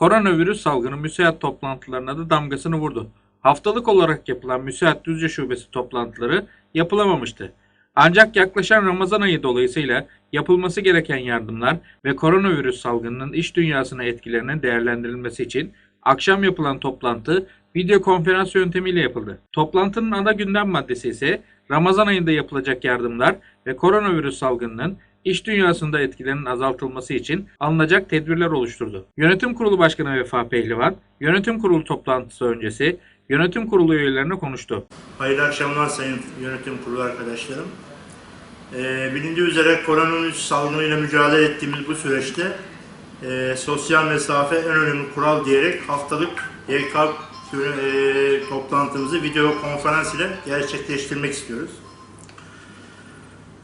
Koronavirüs salgını müsait toplantılarına da damgasını vurdu. Haftalık olarak yapılan müsait Düzce Şubesi toplantıları yapılamamıştı. Ancak yaklaşan Ramazan ayı dolayısıyla yapılması gereken yardımlar ve koronavirüs salgınının iş dünyasına etkilerinin değerlendirilmesi için akşam yapılan toplantı video konferans yöntemiyle yapıldı. Toplantının ana gündem maddesi ise Ramazan ayında yapılacak yardımlar ve koronavirüs salgınının iş dünyasında etkilerinin azaltılması için alınacak tedbirler oluşturdu. Yönetim Kurulu Başkanı Vefa Pehlivan, yönetim kurulu toplantısı öncesi yönetim kurulu üyelerine konuştu. Hayırlı akşamlar Sayın Yönetim Kurulu arkadaşlarım. Ee, bilindiği üzere koronavirüs salgınıyla mücadele ettiğimiz bu süreçte e, sosyal mesafe en önemli kural diyerek haftalık YK e, toplantımızı video konferans ile gerçekleştirmek istiyoruz.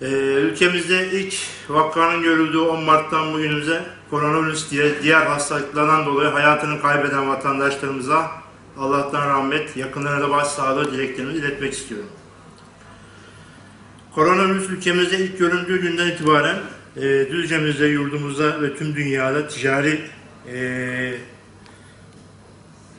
Ee, ülkemizde ilk vakanın görüldüğü 10 Mart'tan bugünümüze koronavirüs diye diğer hastalıklardan dolayı hayatını kaybeden vatandaşlarımıza Allah'tan rahmet, yakınlarına da başsağlığı dileklerimi iletmek istiyorum. Koronavirüs ülkemizde ilk göründüğü günden itibaren e, Düzce'mizde, yurdumuzda ve tüm dünyada ticari e,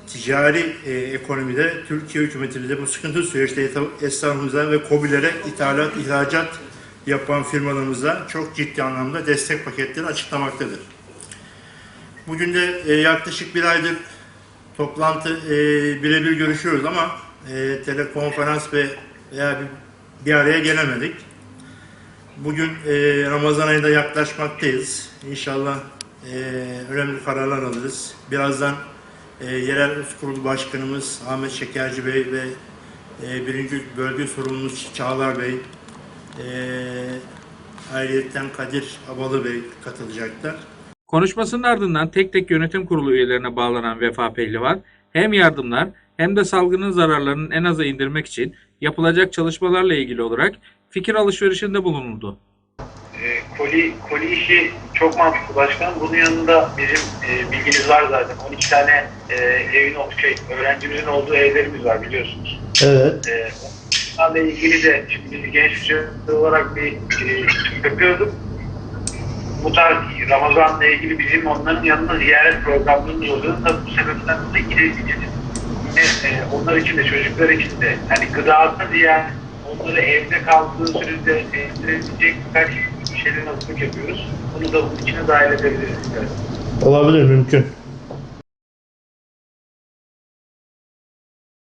ticari e, ekonomide Türkiye hükümetimizde bu sıkıntı süreçte esnafımıza ve KOBİ'lere ithalat, ihracat yapan firmalarımıza çok ciddi anlamda destek paketleri açıklamaktadır. Bugün de e, yaklaşık bir aydır toplantı e, birebir görüşüyoruz ama e, telekonferans ve veya bir, bir araya gelemedik. Bugün e, Ramazan ayında yaklaşmaktayız. İnşallah e, önemli kararlar alırız. Birazdan e, Yerel Üst Kurulu Başkanımız Ahmet Şekerci Bey ve e, birinci bölge sorumlumuz Çağlar Bey, e, ayrıyetten Kadir Abalı Bey katılacaklar. Konuşmasının ardından tek tek yönetim kurulu üyelerine bağlanan Vefa Pehlivan hem yardımlar hem de salgının zararlarını en aza indirmek için yapılacak çalışmalarla ilgili olarak fikir alışverişinde bulunuldu. E, koli, koli işi çok mantıklı başkan. Bunun yanında bizim e, bilginiz var zaten. 12 tane e, evin olduğu şey, öğrencimizin olduğu evlerimiz var biliyorsunuz. Evet. E, onlarla ilgili de şimdi biz genç olarak bir e, yapıyorduk. Bu tarz Ramazan'la ilgili bizim onların yanında ziyaret programlarımız oluyor. Tabii bu sebepten dolayı gidebileceğiz. Yine, e, onlar için de çocuklar için de hani gıdasına ziyaret onları evde kaldığı sürede eğitirebilecek birkaç şeylerin hazırlık yapıyoruz. Bunu da bunun içine dahil edebiliriz. Olabilir, mümkün.